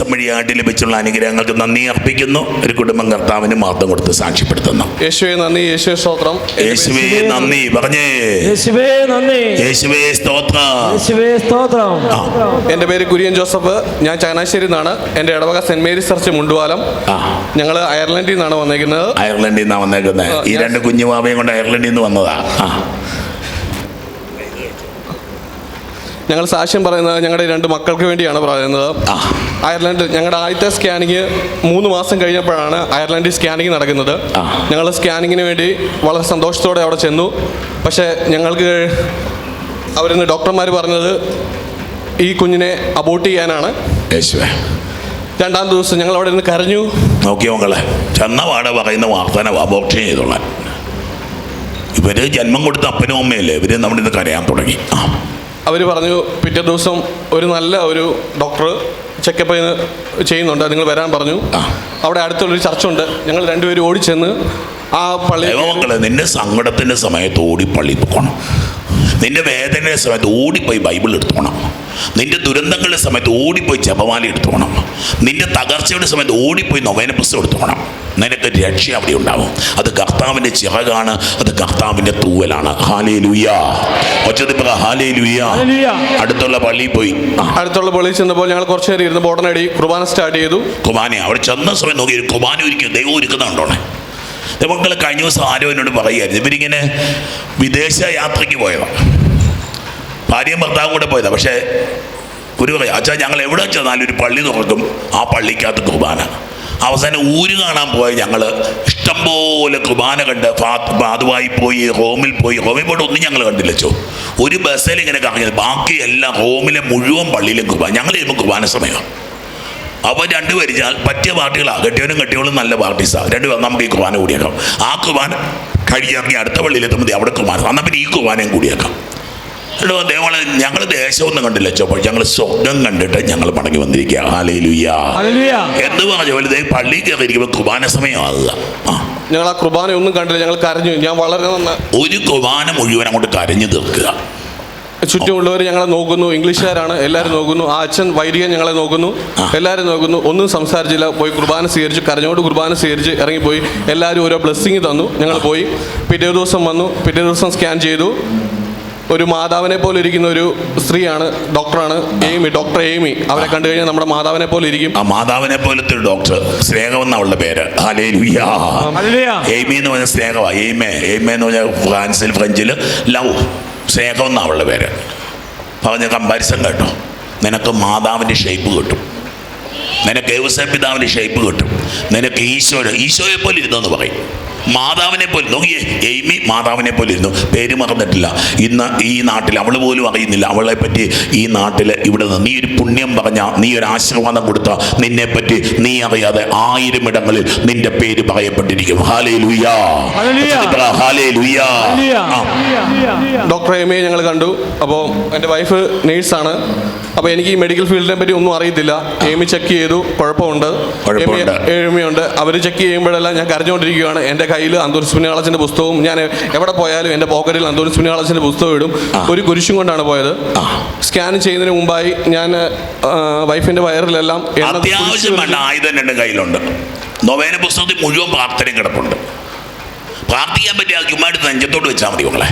മധ്യസ്ഥം വഴിയായിട്ട് ലഭിച്ചുള്ള അനുഗ്രഹങ്ങൾക്ക് നന്ദി അർപ്പിക്കുന്നു. ഒരു കുടുംബം കർത്താവിന് മാത്രം കൊടുത്ത് സാക്ഷ്യപ്പെടുത്തുന്നു. യേശുവേ നന്ദി യേശുവേ സ്തോത്രം. യേശുവേ നന്ദി. പറഞ്ഞേ. യേശുവേ നന്ദി. യേശുവേ സ്തോത്രം. യേശുവേ സ്തോത്രം. എന്റെ പേര് കുര്യൻ ജോസഫ്. ഞാൻ ചങ്ങനാശ്ശേരി നിന്നാണ്. എന്റെ ഇടവക സെന്റ് മേരീസ് ചർച്ച് മുണ്ടുവാലം. ആ. ഞങ്ങൾ അയർലൻഡിൽ നിന്നാണ് വന്നേക്കുന്നത്. അയർലൻഡിൽ നിന്നാണ് വന്നേക്കുന്നത് ഈ രണ്ട് രണ്ട് കുഞ്ഞുമാവയും കൊണ്ട് അയർലൻഡിൽ നിന്ന് വന്നതാ. ഞങ്ങൾ സാക്ഷ്യം പറയുന്നത് ഞങ്ങളുടെ രണ്ട് മക്കൾക്ക് വേണ്ടിയാണ് പറയുന്നത്. അയർലൻഡ് ഞങ്ങളുടെ ആദ്യത്തെ സ്കാനിങ് മൂന്ന് മാസം കഴിഞ്ഞപ്പോഴാണ് അയർലൻഡിൽ സ്കാനിങ് നടക്കുന്നത്. ഞങ്ങൾ സ്കാനിങ്ങിന് വേണ്ടി വളരെ സന്തോഷത്തോടെ അവിടെ ചെന്നു. പക്ഷേ ഞങ്ങൾക്ക് അവരിന്ന് ഡോക്ടർമാർ പറഞ്ഞത് ഈ കുഞ്ഞിനെ അബോട്ട് ചെയ്യാനാണ്. യേശുവേ. രണ്ടാം ദിവസം ഞങ്ങൾ അവിടെ നിന്ന് കരഞ്ഞു. നോക്കിയോ മക്കളെ? ചെന്നവാട പറയുന്ന വാർത്തന അബോർട്ട് ചെയ്തോളാൻ. ഇവർ ജന്മം കൊടുത്ത അപ്പനും അമ്മയല്ലേ? ഇവർ നമ്മുടെ ഇന്ന് കരയാൻ തുടങ്ങി. അവർ പറഞ്ഞു പിറ്റേ ദിവസം ഒരു നല്ല ഒരു ഡോക്ടർ ചെക്കപ്പ് ചെയ്യുന്നുണ്ട്. നിങ്ങൾ വരാൻ പറഞ്ഞു. അവിടെ അടുത്തുള്ളൊരു ചർച്ചുണ്ട്. ഞങ്ങൾ രണ്ടുപേരും ഓടിച്ചെന്ന് ആ പള്ളി നിന്റെ സങ്കടത്തിന്റെ സമയത്ത് ഓടി പള്ളി പോകണം നിന്റെ വേദനയുടെ സമയത്ത് ഓടിപ്പോയി ബൈബിൾ എടുത്തോണം. നിന്റെ ദുരന്തങ്ങളുടെ സമയത്ത് ഓടിപ്പോയി ജപമാല എടുത്തോണം. നിന്റെ തകർച്ചയുടെ സമയത്ത് ഓടിപ്പോയി നൊവേന പുസ്തകം എടുത്തോണം. നിനക്ക് രക്ഷ അവിടെ ഉണ്ടാവും. അത് കർത്താവിന്റെ ചിറകാണ് അത് കർത്താവിന്റെ തൂവലാണ്. ഹാലേ ലുയ്യ ഒച്ചതി പറ ഹാലേ ലുയ്യ അടുത്തുള്ള പള്ളിയിൽ പോയി. അടുത്തുള്ള പള്ളിയിൽ ചെന്നപ്പോൾ ഞങ്ങൾ കുറച്ച് നേരം ഇരുന്ന് ബോർഡനടി കുർബാന സ്റ്റാർട്ട് ചെയ്തു. കുർബാന അവിടെ ചെന്ന സമയം നോക്കി കുർബാന ഒരുക്കും ദൈവം ഒരുക്കുന്നുണ്ടോണേ മക്കൾ കഴിഞ്ഞ ദിവസം ആരോ എന്നോട് പറയുമായിരുന്നു ഇവരിങ്ങനെ വിദേശ യാത്രയ്ക്ക് പോയതാണ് ഭാര്യയും ഭർത്താവും കൂടെ പോയതാണ് പക്ഷേ ഒരു പറയാം അച്ഛാ ഞങ്ങൾ എവിടെ ചെന്നാലും ഒരു പള്ളി തുറക്കും. ആ പള്ളിക്കകത്ത് കുർബാന. അവസാനം ഊര് കാണാൻ പോയ ഞങ്ങൾ ഇഷ്ടംപോലെ കുർബാന കണ്ട് പാതുവായി പോയി റോമിൽ പോയി. റോമിൽ പോയിട്ട് ഒന്നും ഞങ്ങൾ കണ്ടില്ല ചോ ഒരു ബസ്സിൽ ഇങ്ങനെ കറങ്ങിയത് ബാക്കിയെല്ലാം റോമിലെ മുഴുവൻ പള്ളിയിലും കുർബാന. ഞങ്ങൾ ചെയ്യുമ്പോൾ കുർബാന സമയമാണ്. അപ്പോൾ രണ്ട് ഞാൻ പറ്റിയ പാർട്ടികളാണ് കെട്ടിയവനും കെട്ടിയവളും നല്ല പാർട്ടീസാണ് പേർ നമുക്ക് ഈ കുർബാന കൂടിയേക്കാം. ആ കുർബാന കഴിയിറങ്ങി അടുത്ത പള്ളിയിലെത്തുമ്പോൾ അവിടെ കുർബാന എന്നാൽ പിന്നെ ഈ കുർബാനയും കൂടിയേക്കാം. എടോ ദേവളെ ഞങ്ങൾ ദേശമൊന്നും കണ്ടില്ല. ചോപ്പോൾ ഞങ്ങൾ സ്വർഗം കണ്ടിട്ട് ഞങ്ങൾ മടങ്ങി വന്നിരിക്കുക എന്ന് പറഞ്ഞ പള്ളിക്ക് പള്ളിയിൽ കയറിയിരിക്കുമ്പോൾ കുർബാന സമയമാകുക. ഞങ്ങൾ ആ കുർബാന ഒന്നും കണ്ടില്ല. ഞങ്ങൾ കരഞ്ഞു. ഞാൻ വളരെ ഒരു കുർബാന മുഴുവൻ അങ്ങോട്ട് കരഞ്ഞു തീർക്കുക. ചുറ്റുമുള്ളവർ ഞങ്ങളെ നോക്കുന്നു ഇംഗ്ലീഷുകാരാണ് എല്ലാവരും നോക്കുന്നു ആ അച്ഛൻ വൈദികൻ ഞങ്ങളെ നോക്കുന്നു എല്ലാവരും നോക്കുന്നു ഒന്നും സംസാരിച്ചില്ല പോയി കുർബാന സ്വീകരിച്ചു കരഞ്ഞോട് കുർബാന സ്വീകരിച്ച് ഇറങ്ങിപ്പോയി എല്ലാവരും ഓരോ ബ്ലെസ്സിങ് തന്നു ഞങ്ങൾ പോയി പിറ്റേ ദിവസം വന്നു പിറ്റേ ദിവസം സ്കാൻ ചെയ്തു ഒരു മാതാവിനെ പോലെ ഇരിക്കുന്ന ഒരു സ്ത്രീയാണ് ഡോക്ടറാണ് എയ്മി ഡോക്ടർ എയ്മി അവരെ കണ്ടു കഴിഞ്ഞാൽ നമ്മുടെ മാതാവിനെ പോലെ ഇരിക്കും. ആ മാതാവിനെ പോലത്തെ ഒരു ഡോക്ടർ സ്നേഹം എന്ന അവളുടെ പേര് എയ്മി എന്ന് പറഞ്ഞ സ്നേഹമാണ് എയ്മേ എയ്മേ എന്ന് പറഞ്ഞാൽ ഫ്രാൻസിൽ ഫ്രഞ്ചിൽ ലവ് സ്നേഹം എന്നാണ് അവളുടെ പേര്. പറഞ്ഞ കമ്പാരിസൺ കേട്ടോ. നിനക്ക് മാതാവിന്റെ ഷേപ്പ് കിട്ടും. നിനക്ക് യേവസപിതാവിന്റെ ഷേപ്പ് കിട്ടും. നിനക്ക് ഈശോയുടെ ഈശോയെ പോലെ ഇരുന്നെന്ന് പറയും. മാതാവിനെ പോലെ നോക്കിയേ എയ്മി മാതാവിനെ പോലെ ഇരുന്നു. പേര് മറന്നിട്ടില്ല. ഇന്ന് ഈ നാട്ടിൽ അവൾ പോലും അറിയുന്നില്ല. അവളെ പറ്റി ഈ നാട്ടിൽ ഇവിടെ നിന്ന് നീ ഒരു പുണ്യം പറഞ്ഞ നീ ഒരു ആശീർവാദം കൊടുത്ത നിന്നെ പറ്റി നീ അറിയാതെ ആയിരം ഇടങ്ങളിൽ നിന്റെ പേര് പറയപ്പെട്ടിരിക്കും ഹാലേ ലുയാ. ഹാലേ ലുയാ ഡോക്ടർ എമ്മയെ ഞങ്ങൾ കണ്ടു. അപ്പോൾ എന്റെ വൈഫ് നേഴ്സാണ്. അപ്പോൾ എനിക്ക് ഈ മെഡിക്കൽ ഫീൽഡിനെ പറ്റി ഒന്നും അറിയത്തില്ല. എമി ചെക്ക് ചെയ്തു. കുഴപ്പമുണ്ട്. കുഴപ്പമുണ്ട്. എഴുമയുണ്ട് അവർ ചെക്ക് ചെയ്യുമ്പോഴെല്ലാം ഞാൻ കരഞ്ഞുകൊണ്ടിരിക്കുകയാണ്. എന്റെ കയ്യിൽ അന്തോണിസ് സുനിയാളച്ചന്റെ പുസ്തകവും ഞാൻ എവിടെ പോയാലും എന്റെ പോക്കറ്റിൽ അന്തോണിസ് സുനിയാളച്ചന്റെ പുസ്തകം ഇടും. ഒരു കുരിശും കൊണ്ടാണ് പോയത്. സ്കാൻ ചെയ്യുന്നതിന് മുമ്പായി ഞാൻ വൈഫിന്റെ വയറിലെല്ലാം അത്യാവശ്യം വേണ്ട ആയുധം രണ്ട് കയ്യിലുണ്ട്. നൊവേന പുസ്തകത്തിൽ മുഴുവൻ പ്രാർത്ഥനയും കിടപ്പുണ്ട്. പ്രാർത്ഥിക്കാൻ പറ്റിയ ചുമ്മായിട്ട് നെഞ്ചത്തോട് വെച്ചാൽ മതി ഉള്ളേ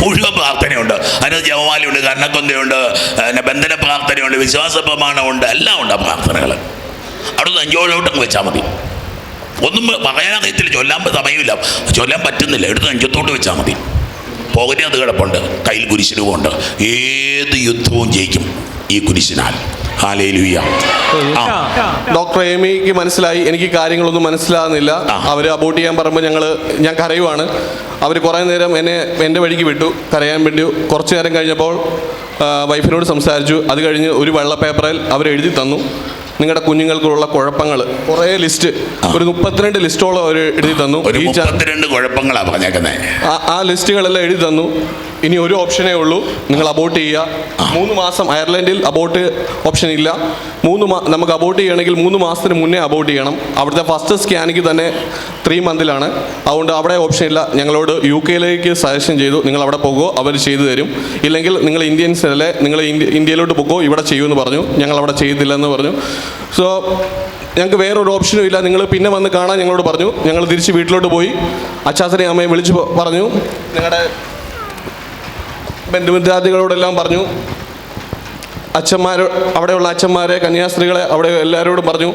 മുഴുവൻ പ്രാർത്ഥനയുണ്ട്. അതിന് ജപമാലയുണ്ട് കർണക്കൊന്തയുണ്ട് പിന്നെ ബന്ധന പ്രാർത്ഥനയുണ്ട് വിശ്വാസ പ്രമാണമുണ്ട് എല്ലാം ഉണ്ട് ആ പ്രാർത്ഥനകൾ അവിടെ നെഞ്ചോടോട്ടങ്ങ് വെച്ചാൽ മതി. ഒന്നും പറയാൻ അറിയത്തില്ല ചൊല്ലാൻ സമയമില്ല. ചൊല്ലാൻ പറ്റുന്നില്ല. എടുത്ത് നെഞ്ചത്തോട്ട് വെച്ചാൽ മതി. പോകനെ അത് കിടപ്പുണ്ട്. കയ്യിൽ കുരിശിനുമുണ്ട് ഏത് യുദ്ധവും ജയിക്കും ഈ കുരിശിനാൽ. ഡോക്ടർ എമിക്ക് മനസ്സിലായി. എനിക്ക് കാര്യങ്ങളൊന്നും മനസ്സിലാകുന്നില്ല. അവർ അബോട്ട് ചെയ്യാൻ പറയുമ്പോൾ ഞങ്ങൾ ഞാൻ കരയുവാണ്. അവർ കുറേ നേരം എന്നെ എന്റെ വഴിക്ക് വിട്ടു. കരയാൻ വേണ്ടി കുറച്ച് നേരം കഴിഞ്ഞപ്പോൾ വൈഫിനോട് സംസാരിച്ചു. അത് കഴിഞ്ഞ് ഒരു വെള്ള പേപ്പറിൽ അവർ എഴുതി തന്നു. നിങ്ങളുടെ കുഞ്ഞുങ്ങൾക്കുള്ള കുഴപ്പങ്ങൾ കുറേ ലിസ്റ്റ് ഒരു മുപ്പത്തിരണ്ട് ലിസ്റ്റോളം അവർ എഴുതി തന്നു. ഒരു മുപ്പത്തിരണ്ട് കുഴപ്പങ്ങളാണ് പറഞ്ഞേക്കുന്നത് ആ- ലിസ്റ്റുകളെല്ലാം എഴുതി തന്നു. ഇനി ഒരു ഓപ്ഷനേ ഉള്ളൂ. നിങ്ങൾ അബോട്ട് ചെയ്യുക. മൂന്ന് മാസം അയർലൻഡിൽ അബോട്ട് ഓപ്ഷൻ ഇല്ല. മൂന്ന് മാ നമുക്ക് അബോട്ട് ചെയ്യണമെങ്കിൽ മൂന്ന് മാസത്തിന് മുന്നേ അബോട്ട് ചെയ്യണം. അവിടുത്തെ ഫസ്റ്റ് സ്കാനിക്ക് തന്നെ ത്രീ മന്തിലാണ് അതുകൊണ്ട് അവിടെ ഓപ്ഷൻ ഇല്ല. ഞങ്ങളോട് യു കെയിലേക്ക് സജഷൻ ചെയ്തു. നിങ്ങൾ അവിടെ പോകുമോ അവർ ചെയ്തു തരും. ഇല്ലെങ്കിൽ നിങ്ങൾ ഇന്ത്യൻസ് അല്ലേ നിങ്ങൾ ഇന്ത്യ ഇന്ത്യയിലോട്ട് പോകുമോ ഇവിടെ ചെയ്യുമെന്ന് പറഞ്ഞു. ഞങ്ങൾ അവിടെ ചെയ്തില്ലെന്ന് പറഞ്ഞു. സോ ഞങ്ങൾക്ക് വേറൊരു ഓപ്ഷനും ഇല്ല. നിങ്ങൾ പിന്നെ വന്ന് കാണാൻ ഞങ്ങളോട് പറഞ്ഞു. ഞങ്ങൾ തിരിച്ച് വീട്ടിലോട്ട് പോയി. അച്ഛാസരി അമ്മയെ വിളിച്ച് പറഞ്ഞു. ഞങ്ങളുടെ ബന്ധുമിത്രാദികളോടെല്ലാം പറഞ്ഞു. അച്ഛന്മാരോ അവിടെയുള്ള അച്ഛന്മാരെ കന്യാസ്ത്രീകളെ അവിടെ എല്ലാവരോടും പറഞ്ഞു.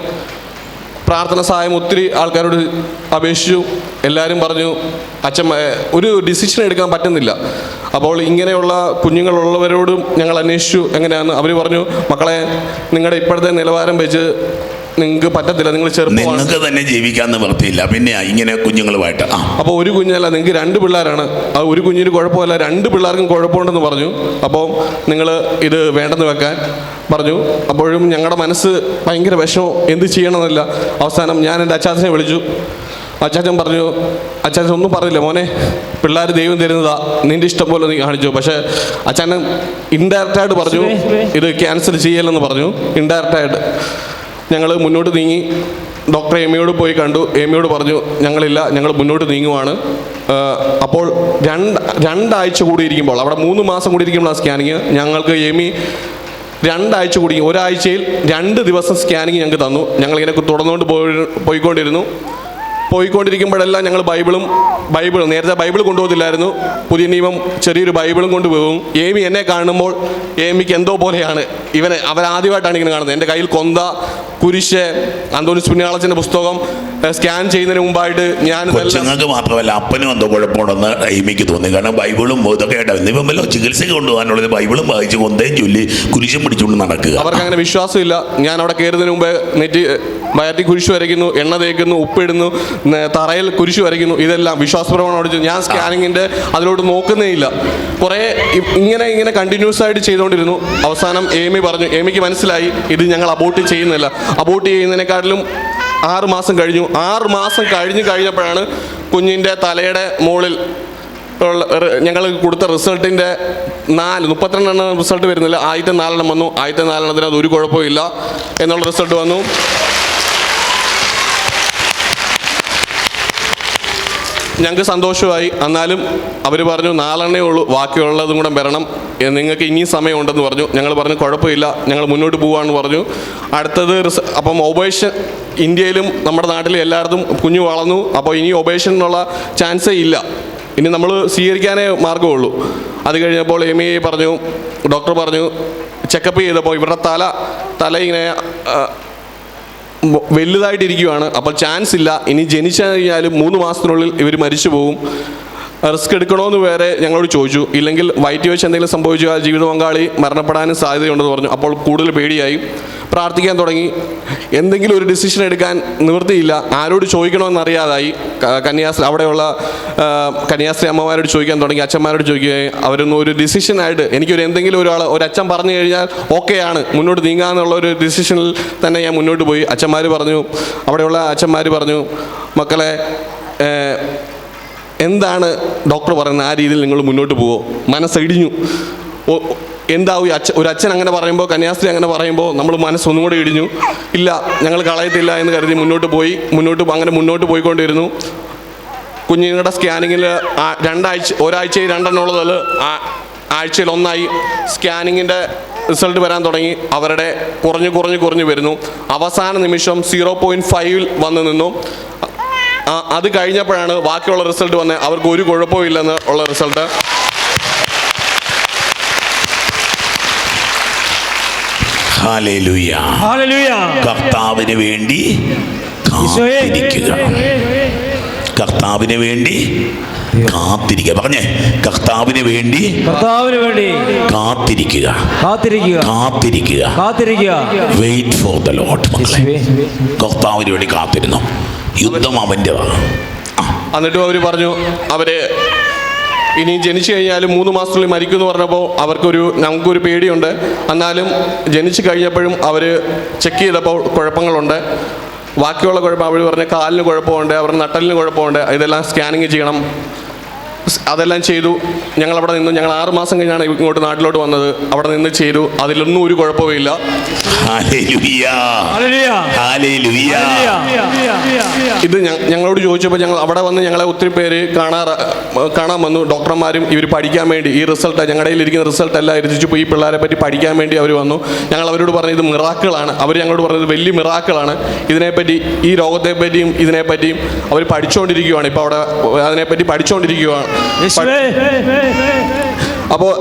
പ്രാർത്ഥന സഹായം ഒത്തിരി ആൾക്കാരോട് അപേക്ഷിച്ചു. എല്ലാവരും പറഞ്ഞു അച്ഛൻ ഒരു ഡിസിഷൻ എടുക്കാൻ പറ്റുന്നില്ല. അപ്പോൾ ഇങ്ങനെയുള്ള കുഞ്ഞുങ്ങളുള്ളവരോടും ഞങ്ങൾ അന്വേഷിച്ചു. എങ്ങനെയാണെന്ന് അവർ പറഞ്ഞു മക്കളെ നിങ്ങളുടെ ഇപ്പോഴത്തെ നിലവാരം വെച്ച് നിങ്ങൾക്ക് പറ്റത്തില്ല. നിങ്ങൾ ചെറുപ്പമാണ്. നിങ്ങൾക്ക് തന്നെ ജീവിക്കാൻ നിവൃത്തിയില്ല പിന്നെ ഇങ്ങനെ കുഞ്ഞുങ്ങളുമായിട്ട്. ആ. അപ്പോൾ ഒരു കുഞ്ഞല്ല നിങ്ങൾക്ക് രണ്ട് പിള്ളേരാണ്. ആ ഒരു കുഞ്ഞിന് കുഴപ്പമില്ല രണ്ട് പിള്ളേർക്കും കുഴപ്പമുണ്ടെന്ന് പറഞ്ഞു. അപ്പോൾ നിങ്ങൾ ഇത് വേണ്ടെന്ന് വെക്കാൻ പറഞ്ഞു. അപ്പോഴും ഞങ്ങളുടെ മനസ്സ് ഭയങ്കര വിഷമം. എന്ത് ചെയ്യണമെന്നില്ല. അവസാനം ഞാൻ എന്റെ അച്ചാച്ചനെ വിളിച്ചു. അച്ചാച്ചൻ പറഞ്ഞു അച്ചാച്ചൻ ഒന്നും പറഞ്ഞില്ല മോനെ. പിള്ളേർ ദൈവം തരുന്നതാ. നിന്റെ ഇഷ്ടം പോലെ നീ കാണിച്ചു. പക്ഷേ അച്ഛൻ ഇൻഡയറക്റ്റായിട്ട് പറഞ്ഞു ഇത് ക്യാൻസൽ ചെയ്യലെന്ന് പറഞ്ഞു. ഇൻഡയറക്റ്റായിട്ട് ഞങ്ങൾ മുന്നോട്ട് നീങ്ങി ഡോക്ടർ എമിയോട് പോയി കണ്ടു. എമിയോട് പറഞ്ഞു ഞങ്ങളില്ല ഞങ്ങൾ മുന്നോട്ട് നീങ്ങുവാണ്. അപ്പോൾ രണ്ട് രണ്ടാഴ്ച കൂടി ഇരിക്കുമ്പോൾ അവിടെ മൂന്ന് മാസം കൂടി ഇരിക്കുമ്പോൾ സ്കാനിങ്. ഞങ്ങൾക്ക് എമി രണ്ടാഴ്ച കൂടി ഒരാഴ്ചയിൽ രണ്ട് ദിവസം സ്കാനിങ് ഞങ്ങൾക്ക് തന്നു. ഞങ്ങളിങ്ങനെ തുടർന്നുകൊണ്ട് പോയി പോയിക്കൊണ്ടിരുന്നു. പോയിക്കൊണ്ടിരിക്കുമ്പോഴെല്ലാം ഞങ്ങൾ ബൈബിളും ബൈബിൾ നേരത്തെ ബൈബിൾ കൊണ്ടുപോകത്തില്ലായിരുന്നു. പുതിയ നിയമം ചെറിയൊരു ബൈബിളും കൊണ്ടുപോകും. ഏമി എന്നെ കാണുമ്പോൾ ഏമിക്ക് എന്തോ പോലെയാണ്. ഇവനെ അവരാദ്യമായിട്ടാണ് ഇങ്ങനെ കാണുന്നത്. എന്റെ കയ്യിൽ കൊന്ത കുരിശ് അന്തോണിസ് പുണ്യാളച്ചന്റെ പുസ്തകം സ്കാൻ ചെയ്യുന്നതിന് മുമ്പായിട്ട് ഞാൻ കൊച്ചുങ്ങൾക്ക് മാത്രമല്ല അപ്പനും എന്തോ കുഴപ്പമുണ്ടെന്ന് ഐമിക്ക് തോന്നി. കാരണം ബൈബിളും ഇതൊക്കെ ആയിട്ട് വല്ല ചികിത്സയ്ക്ക് കൊണ്ടുപോകാനുള്ളത് ബൈബിളും വായിച്ച് കൊന്തയും ചൊല്ലി കുരിശും പിടിച്ചുകൊണ്ട് നടക്കുക. അവർക്ക് അങ്ങനെ വിശ്വാസമില്ല. ഞാൻ അവിടെ കയറുന്നതിന് മുമ്പേ നെറ്റി വയറ്റി കുരിശ് വരയ്ക്കുന്നു എണ്ണ തേക്കുന്നു ഉപ്പിടുന്നു തറയിൽ കുരിശ് വരയ്ക്കുന്നു. ഇതെല്ലാം വിശ്വാസപ്രമാണം അവിടെ ഞാൻ സ്കാനിങ്ങിന്റെ അതിലോട്ട് നോക്കുന്നേ ഇല്ല കുറേ ഇങ്ങനെ ഇങ്ങനെ കണ്ടിന്യൂസ് ആയിട്ട് ചെയ്തുകൊണ്ടിരുന്നു. അവസാനം ഏമി പറഞ്ഞു ഏമിക്ക് മനസ്സിലായി ഇത് ഞങ്ങൾ അബോട്ട് ചെയ്യുന്നില്ല. അബോട്ട് ചെയ്യുന്നതിനെക്കാട്ടിലും ആറ് മാസം കഴിഞ്ഞു. ആറ് മാസം കഴിഞ്ഞ് കഴിഞ്ഞപ്പോഴാണ് കുഞ്ഞിന്റെ തലയുടെ മുകളിൽ ഞങ്ങൾ കൊടുത്ത റിസൾട്ടിന്റെ നാല് മുപ്പത്തിരണ്ടെണ്ണം റിസൾട്ട് വരുന്നില്ല. ആദ്യത്തെ നാലെണ്ണം വന്നു. ആദ്യത്തെ നാലെണ്ണത്തിന് അത് ഒരു കുഴപ്പമില്ല എന്നുള്ള റിസൾട്ട് വന്നു. ഞങ്ങൾക്ക് സന്തോഷമായി. എന്നാലും അവർ പറഞ്ഞു നാലെണ്ണേ ഉള്ളൂ ബാക്കിയുള്ളതും കൂടെ വരണം. നിങ്ങൾക്ക് ഇനിയും സമയമുണ്ടെന്ന് പറഞ്ഞു. ഞങ്ങൾ പറഞ്ഞു കുഴപ്പമില്ല ഞങ്ങൾ മുന്നോട്ട് പോവാന്ന് പറഞ്ഞു. അടുത്തത് അപ്പം ഒബേഷൻ ഇന്ത്യയിലും നമ്മുടെ നാട്ടിലും എല്ലായിടത്തും കുഞ്ഞു വളർന്നു. അപ്പോൾ ഇനി ഒബേഷൻ എന്നുള്ള ചാൻസേ ഇല്ല. ഇനി നമ്മൾ സ്വീകരിക്കാനേ മാർഗമുള്ളൂ അത് കഴിഞ്ഞപ്പോൾ എം എ പറഞ്ഞു ഡോക്ടർ പറഞ്ഞു ചെക്കപ്പ് ചെയ്തപ്പോൾ ഇവരുടെ തല തല ഇങ്ങനെ വലുതായിട്ടിരിക്കുകയാണ് അപ്പോൾ ചാൻസ് ഇല്ല. ഇനി ജനിച്ചു കഴിഞ്ഞാലും മൂന്ന് മാസത്തിനുള്ളിൽ ഇവർ മരിച്ചു പോകും റിസ്ക് എടുക്കണമെന്ന് വേറെ ഞങ്ങളോട് ചോദിച്ചു. ഇല്ലെങ്കിൽ വൈറ്റ് വെച്ച് എന്തെങ്കിലും സംഭവിച്ചു ആ ജീവിത പങ്കാളി മരണപ്പെടാനും സാധ്യതയുണ്ടെന്ന് പറഞ്ഞു. അപ്പോൾ കൂടുതൽ പേടിയായി. പ്രാർത്ഥിക്കാൻ തുടങ്ങി. എന്തെങ്കിലും ഒരു ഡിസിഷൻ എടുക്കാൻ നിവൃത്തിയില്ല. ആരോട് ചോദിക്കണമെന്നറിയാതായി. കന്യാസ്ത്രീ അവിടെയുള്ള കന്യാസ്ത്രീ അമ്മമാരോട് ചോദിക്കാൻ തുടങ്ങി. അച്ഛന്മാരോട് ചോദിക്കുകയും അവരൊന്നും ഒരു ഡിസിഷനായിട്ട് എനിക്കൊരു എന്തെങ്കിലും ഒരാൾ ഒരു അച്ഛൻ പറഞ്ഞു കഴിഞ്ഞാൽ ഓക്കെയാണ് മുന്നോട്ട് നീങ്ങാന്നുള്ള ഒരു ഡിസിഷനിൽ തന്നെ ഞാൻ മുന്നോട്ട് പോയി. അച്ഛന്മാർ പറഞ്ഞു അവിടെയുള്ള അച്ഛന്മാർ പറഞ്ഞു മക്കളെ എന്താണ് ഡോക്ടർ പറയുന്നത്? ആ രീതിയിൽ നിങ്ങൾ മുന്നോട്ട് പോവോ? മനസ്സിടിഞ്ഞു എന്താവും അച്ഛൻ ഒരു അച്ഛൻ അങ്ങനെ പറയുമ്പോൾ കന്യാസ്ത്രീ അങ്ങനെ പറയുമ്പോൾ നമ്മൾ മനസ്സൊന്നും കൂടെ ഇടിഞ്ഞു. ഇല്ല ഞങ്ങൾ കളയത്തില്ല എന്ന് കരുതി മുന്നോട്ട് പോയി. മുന്നോട്ട് അങ്ങനെ മുന്നോട്ട് പോയിക്കൊണ്ടിരുന്നു. കുഞ്ഞുങ്ങളുടെ സ്കാനിങ്ങിൽ രണ്ടാഴ്ച ഒരാഴ്ചയിൽ രണ്ടെണ്ണം ആഴ്ചയിൽ ഒന്നായി സ്കാനിങ്ങിന്റെ റിസൾട്ട് വരാൻ തുടങ്ങി. അവരുടെ കുറഞ്ഞു കുറഞ്ഞു കുറഞ്ഞു വരുന്നു. അവസാന നിമിഷം സീറോ പോയിന്റ് ഫൈവിൽ വന്ന് നിന്നു. അത് കഴിഞ്ഞപ്പോഴാണ് ബാക്കിയുള്ള റിസൾട്ട് വന്നത് അവർക്ക് ഒരു കുഴപ്പവും ഇല്ലെന്ന് ഉള്ള റിസൾട്ട്. കർത്താവിന് വേണ്ടി കാത്തിരിക്കുക. കർത്താവിന് വേണ്ടി കാത്തിരിക്കുക. പറഞ്ഞേ കർത്താവിന് വേണ്ടി കർത്താവിന് വേണ്ടി കാത്തിരിക്കുക. കാത്തിരിക്കുക. കാത്തിരിക്കുക. കാത്തിരിക്കുക. Wait for the Lord. കർത്താവിന് വേണ്ടി കാത്തിരുന്നു. യുദ്ധം അവന്റെ എന്നിട്ടും അവർ പറഞ്ഞു അവർ ഇനി ജനിച്ചു കഴിഞ്ഞാലും മൂന്ന് മാസത്തിനുള്ളിൽ മരിക്കുമെന്ന് പറഞ്ഞപ്പോൾ അവർക്കൊരു ഞങ്ങൾക്കൊരു പേടിയുണ്ട്. എന്നാലും ജനിച്ചു കഴിഞ്ഞപ്പോഴും അവർ ചെക്ക് ചെയ്തപ്പോൾ കുഴപ്പങ്ങളുണ്ട്. ബാക്കിയുള്ള കുഴപ്പം അവർ പറഞ്ഞ കാലിന് കുഴപ്പമുണ്ട് അവരുടെ നട്ടലിന് കുഴപ്പമുണ്ട്. ഇതെല്ലാം സ്കാനിങ് ചെയ്യണം. അതെല്ലാം ചെയ്തു. ഞങ്ങൾ അവിടെ നിന്ന്. ഞങ്ങൾ ആറ് മാസം കഴിഞ്ഞാണ് ഇങ്ങോട്ട് നാട്ടിലോട്ട് വന്നത്. അവിടെ നിന്ന് ചെയ്തു. അതിലൊന്നും ഒരു കുഴപ്പമില്ല ഇല്ല. ഇത് ഞങ്ങളോട് ചോദിച്ചപ്പോൾ ഞങ്ങൾ അവിടെ വന്ന് ഞങ്ങളെ ഒത്തിരി പേര് കാണാറ് കാണാൻ വന്നു. ഡോക്ടർമാരും ഇവർ പഠിക്കാൻ വേണ്ടി. ഈ റിസൾട്ട് ഞങ്ങളുടെ ഇരിക്കുന്ന റിസൾട്ട് എല്ലാം എഴുതിച്ചപ്പോൾ ഈ പിള്ളേരെ പറ്റി പഠിക്കാൻ വേണ്ടി അവർ വന്നു. ഞങ്ങൾ അവരോട് പറഞ്ഞു ഇത് മിറാക്കിളാണ്. അവർ ഞങ്ങളോട് പറഞ്ഞത് വലിയ മിറാക്കിളാണ്. ഇതിനെപ്പറ്റി ഈ രോഗത്തെ പറ്റിയും ഇതിനെപ്പറ്റിയും അവർ പഠിച്ചുകൊണ്ടിരിക്കുകയാണ് ഇപ്പോൾ അവിടെ അതിനെപ്പറ്റി പഠിച്ചുകൊണ്ടിരിക്കുകയാണ്. അപ്പോൾ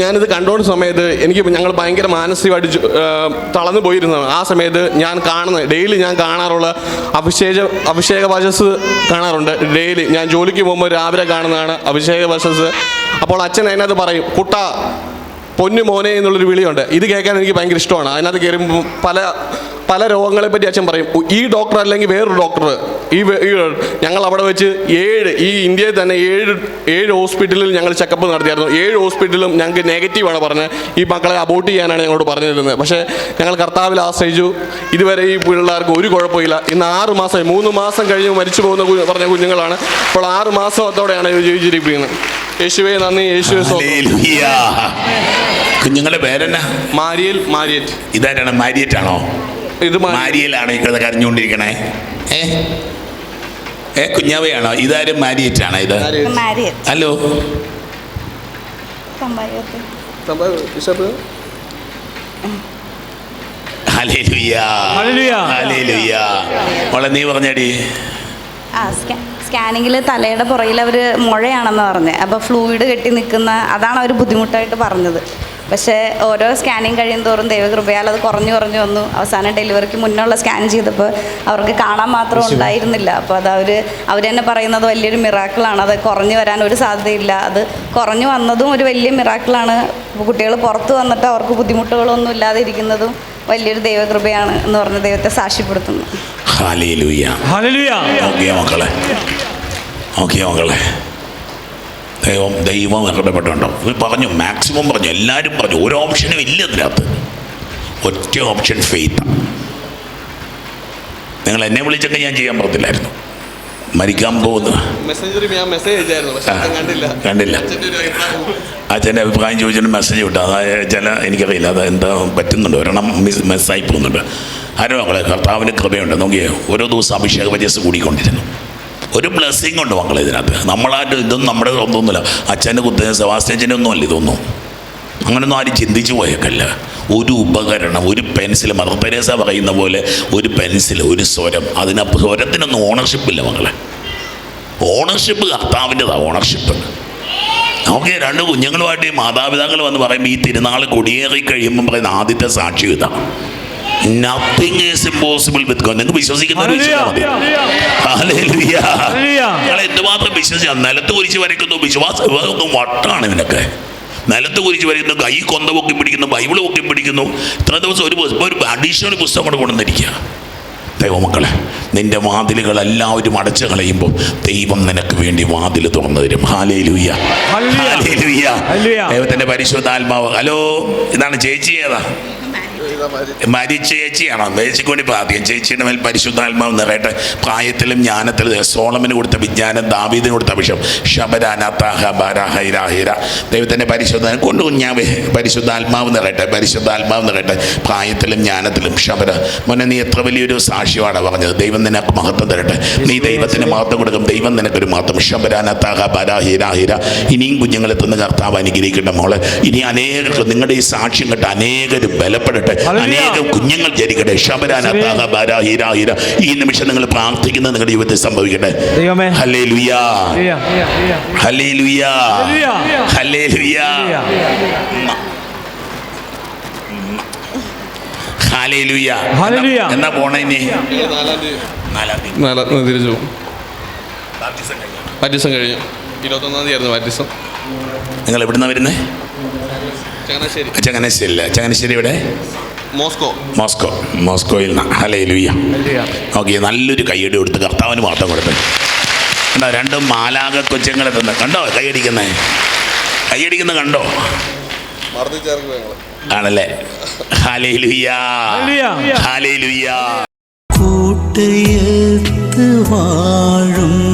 ഞാനിത് കണ്ടോണ്ട സമയത്ത് എനിക്ക് ഞങ്ങൾ ഭയങ്കര മാനസികമായിട്ട് തളർന്നു പോയിരുന്നതാണ്. ആ സമയത്ത് ഞാൻ കാണുന്നത് ഡെയിലി ഞാൻ കാണാറുള്ള അഭിഷേക അഭിഷേക വശസ് കാണാറുണ്ട്. ഡെയിലി ഞാൻ ജോലിക്ക് പോകുമ്പോൾ രാവിലെ കാണുന്നതാണ് അഭിഷേക വശസ് അപ്പോൾ അച്ഛൻ അതിനകത്ത് പറയും കുട്ട പൊന്നു മോനെ എന്നുള്ളൊരു വിളിയുണ്ട്. ഇത് കേൾക്കാൻ എനിക്ക് ഭയങ്കര ഇഷ്ടമാണ്. അതിനകത്ത് കയറുമ്പോൾ പല പല രോഗങ്ങളെ പറ്റി അച്ഛൻ പറയും. ഈ ഡോക്ടർ അല്ലെങ്കിൽ വേറൊരു ഡോക്ടർ ഈ ഞങ്ങൾ അവിടെ വെച്ച് ഏഴ് ഈ ഇന്ത്യയിൽ തന്നെ ഏഴ് ഏഴ് ഹോസ്പിറ്റലിൽ ഞങ്ങൾ ചെക്കപ്പ് നടത്തിയായിരുന്നു. ഏഴ് ഹോസ്പിറ്റലും ഞങ്ങൾക്ക് നെഗറ്റീവാണ് പറഞ്ഞത്. ഈ മക്കളെ അബോട്ട് ചെയ്യാനാണ് ഞങ്ങളോട് പറഞ്ഞിരുന്നത്. പക്ഷേ ഞങ്ങൾ കർത്താവിൽ ആശ്രയിച്ചു. ഇതുവരെ ഈ പിള്ളേർക്ക് ഒരു കുഴപ്പമില്ല ഇന്ന് ആറ് മാസമായി മൂന്ന് മാസം കഴിഞ്ഞ് മരിച്ചു പോകുന്ന പറഞ്ഞ കുഞ്ഞുങ്ങളാണ്. ഇപ്പോൾ ആറ് മാസത്തോടെയാണ് ജീവിച്ചിരിക്കുന്നത്. യേശുവെ നന്ദി. യേശുവെ കുഞ്ഞുങ്ങളുടെ പേരെന്നാ? മാരിയൽ മാരിയറ്റ്. ഇതാരാണ്? മാരിയറ്റ് ആണോ ഇത് മാരിയലാണ് ഇവിടെ കരഞ്ഞുകൊണ്ടിരിക്കണേ. ഏ? ഏ കുഞ്ഞാവയാണോ? ഇതാരും മാരിയറ്റാണോ ഇത്? ഹലോ? മോളെ നീ പറഞ്ഞടി. സ്കാനിങ്ങിൽ തലയുടെ പുറകിൽ അവർ മുഴയാണെന്ന് പറഞ്ഞു. അപ്പോൾ ഫ്ലൂയിഡ് കെട്ടി നിൽക്കുന്ന അതാണ് അവർ ബുദ്ധിമുട്ടായിട്ട് പറഞ്ഞത്. പക്ഷേ ഓരോ സ്കാനിങ് കഴിയും തോറും ദൈവകൃപയാൽ അത് കുറഞ്ഞു കുറഞ്ഞു വന്നു. അവസാനം ഡെലിവറിക്ക് മുന്നുള്ള സ്കാൻ ചെയ്തപ്പോൾ അവർക്ക് കാണാൻ മാത്രം ഉണ്ടായിരുന്നില്ല. അപ്പോൾ അത് അവർ അവർ തന്നെ പറയുന്നത് വലിയൊരു മിറാക്കിളാണ്. അത് കുറഞ്ഞു വരാൻ ഒരു സാധ്യതയില്ല. അത് കുറഞ്ഞു വന്നതും ഒരു വലിയ മിറാക്കിളാണ്. കുട്ടികൾ പുറത്ത് വന്നിട്ട് അവർക്ക് ബുദ്ധിമുട്ടുകളൊന്നും ഇല്ലാതെ ഇരിക്കുന്നതും വലിയൊരു ദൈവകൃപയാണ് എന്ന് പറഞ്ഞ് ദൈവത്തെ സാക്ഷ്യപ്പെടുത്തുന്നു. മക്കളെ. ഓക്കെ മക്കളെ. ദൈവം ദൈവം ഇടപെട്ടുണ്ടാവും ഇത് പറഞ്ഞു മാക്സിമം പറഞ്ഞു എല്ലാവരും പറഞ്ഞു ഒരു ഓപ്ഷനും ഇല്ല അതിനകത്ത് ഒറ്റ ഓപ്ഷൻ ഫെയ്ത്താണ് നിങ്ങൾ എന്നെ വിളിച്ചൊക്കെ ഞാൻ ചെയ്യാൻ പറ്റത്തില്ലായിരുന്നു. മരിക്കാൻ പോകുന്നു കണ്ടില്ല. അച്ഛന്റെ അഭിപ്രായം. ചോദിച്ചിട്ട് മെസ്സേജ് വിട്ടു. അതായത് ചില എനിക്കറിയില്ല അത് എന്താ പറ്റുന്നുണ്ട്. ഒരെണ്ണം മിസ് മെസ്സായി പോകുന്നുണ്ട്. ആരോ മക്കളെ കർത്താവിന് കൃപയുണ്ട്. നോക്കിയേ ഓരോ ദിവസം അഭിഷേക വജസ് കൂടിക്കൊണ്ടിരുന്നു. ബ്ലെസ്സിങ് ഉണ്ട് മക്കളെ ഇതിനകത്ത്. നമ്മളായിട്ട് ഇതൊന്നും നമ്മുടെ ഒന്നുമില്ല അച്ഛന്റെ കുത്തേ സെവാസ്റ്റേജിന്റെ ഒന്നും അല്ല ഇതൊന്നും. അങ്ങനൊന്നും ആരും ചിന്തിച്ചു പോയേക്കല്ല. ഒരു ഉപകരണം ഒരു പെൻസിൽ മദർ പറയുന്ന പോലെ ഒരു പെൻസിൽ ഒരു സ്വരം. അതിന് സ്വരത്തിനൊന്നും ഓണർഷിപ്പ് ഇല്ല മക്കളെ. ഓണർഷിപ്പ് കർത്താവിന്റെതാണ് ഓണർഷിപ്പ് നമുക്ക് രണ്ട് കുഞ്ഞുങ്ങളുമായിട്ട് ഈ മാതാപിതാക്കൾ വന്ന് പറയുമ്പോൾ ഈ തിരുനാൾ കൊടിയേറി കഴിയുമ്പോൾ പറയുന്ന ആദ്യത്തെ സാക്ഷി ഇതാണ് nothing is impossible with God നിങ്ങൾക്ക് വിശ്വസിക്കുന്ന ഒരു. നിങ്ങൾ എന്തുമാത്രം വിശ്വസിച്ച നിലത്ത് കുരിച്ച് വരയ്ക്കുന്നു? വിശ്വാസം വട്ടാണ് ഇവനൊക്കെ നിലത്ത് കുരിച്ച് വരയ്ക്കുന്നു കൈ കൊന്ത പൊക്കി പിടിക്കുന്നു ബൈബിൾ പൊക്കി പിടിക്കുന്നു. ഇത്ര ദിവസം ഒരു ഒരു അഡീഷണൽ പുസ്തകം കൊണ്ട് കൊണ്ടുവന്നിരിക്കുക. ദൈവമക്കളെ നിന്റെ വാതിലുകൾ എല്ലാവരും അടച്ചു കളയുമ്പോൾ ദൈവം നിനക്ക് വേണ്ടി വാതിൽ തുറന്നു തരും. ഹാലേ ലൂയ. ദൈവത്തിന്റെ പരിശുദ്ധാത്മാവ് ഹലോ ഇതാണ് ചേച്ചി ഏതാ? മരിച്ച ചേച്ചിയാണോ? ഇപ്പോൾ ആദ്യം ചേച്ചിയുടെ മേൽ പരിശുദ്ധാത്മാവ് നിറയട്ടെ. പ്രായത്തിലും ജ്ഞാനത്തിലും സോളമിന് കൊടുത്ത വിജ്ഞാനം ദാവീദിന് കൊടുത്ത അഭിഷം ബാരാഹിരാഹിര ദൈവത്തിന്റെ പരിശുദ്ധ കൊണ്ട് ഞാൻ പരിശുദ്ധാത്മാവ് നിറയട്ടെ പരിശുദ്ധാത്മാവ് നിറയട്ടെ. പ്രായത്തിലും ജ്ഞാനത്തിലും ശബര. മോനെ നീ എത്ര വലിയൊരു സാക്ഷ്യമാണ് പറഞ്ഞത്. ദൈവം നിനക്ക് മഹത്വം തരട്ടെ. നീ ദൈവത്തിന് മഹത്വം കൊടുക്കും. ദൈവം നിനക്കൊരു മഹത്വം. ശബരാനത്താഹ ബാരാഹിരാഹിര ഇനിയും കുഞ്ഞുങ്ങളെത്തുന്ന തന്ന് കർത്താവ് അനുഗ്രഹിക്കട്ടെ മോളെ. ഇനി അനേകർക്ക് നിങ്ങളുടെ ഈ സാക്ഷ്യം കേട്ട് അനേകർ ബലപ്പെടട്ടെ. അനേകം കുഞ്ഞുങ്ങൾ ജനിക്കട്ടെ. ശബരാന ഈ നിമിഷം നിങ്ങൾ പ്രാർത്ഥിക്കുന്നത് നിങ്ങളുടെ ജീവിതത്തിൽ സംഭവിക്കട്ടെ. എന്നാ പോണേ ഇനി? നാലാം തീയതി തിരിച്ചു പോകും. ബാപ്റ്റിസം കഴിഞ്ഞു? ഇരുപത്തൊന്നാം തീയതി ആയിരുന്നു പാറ്റിസം നിങ്ങൾ എവിടുന്ന വരുന്നേ? ചങ്ങനാശ്ശേരി. ചങ്ങനാശ്ശേരി ചങ്ങനാശ്ശേരി ഇവിടെ മോസ്കോ. മോസ്കോ മോസ്കോയിൽ നിന്ന് ഹലേ ലുയ്യ. ഓക്കെ നല്ലൊരു കൈയടി കൊടുത്ത് കർത്താവിന് മാത്രം കൊടുത്തു. കണ്ടോ രണ്ടും മാലാക കൊച്ചങ്ങളെ തന്നെ. കണ്ടോ കൈയടിക്കുന്നേ കൈയടിക്കുന്ന കണ്ടോ? ആണല്ലേ? ഹലേ ലുയ്യ. ഹലേ ലുയ്യ കൂട്ടയത്ത് വാഴുന്ന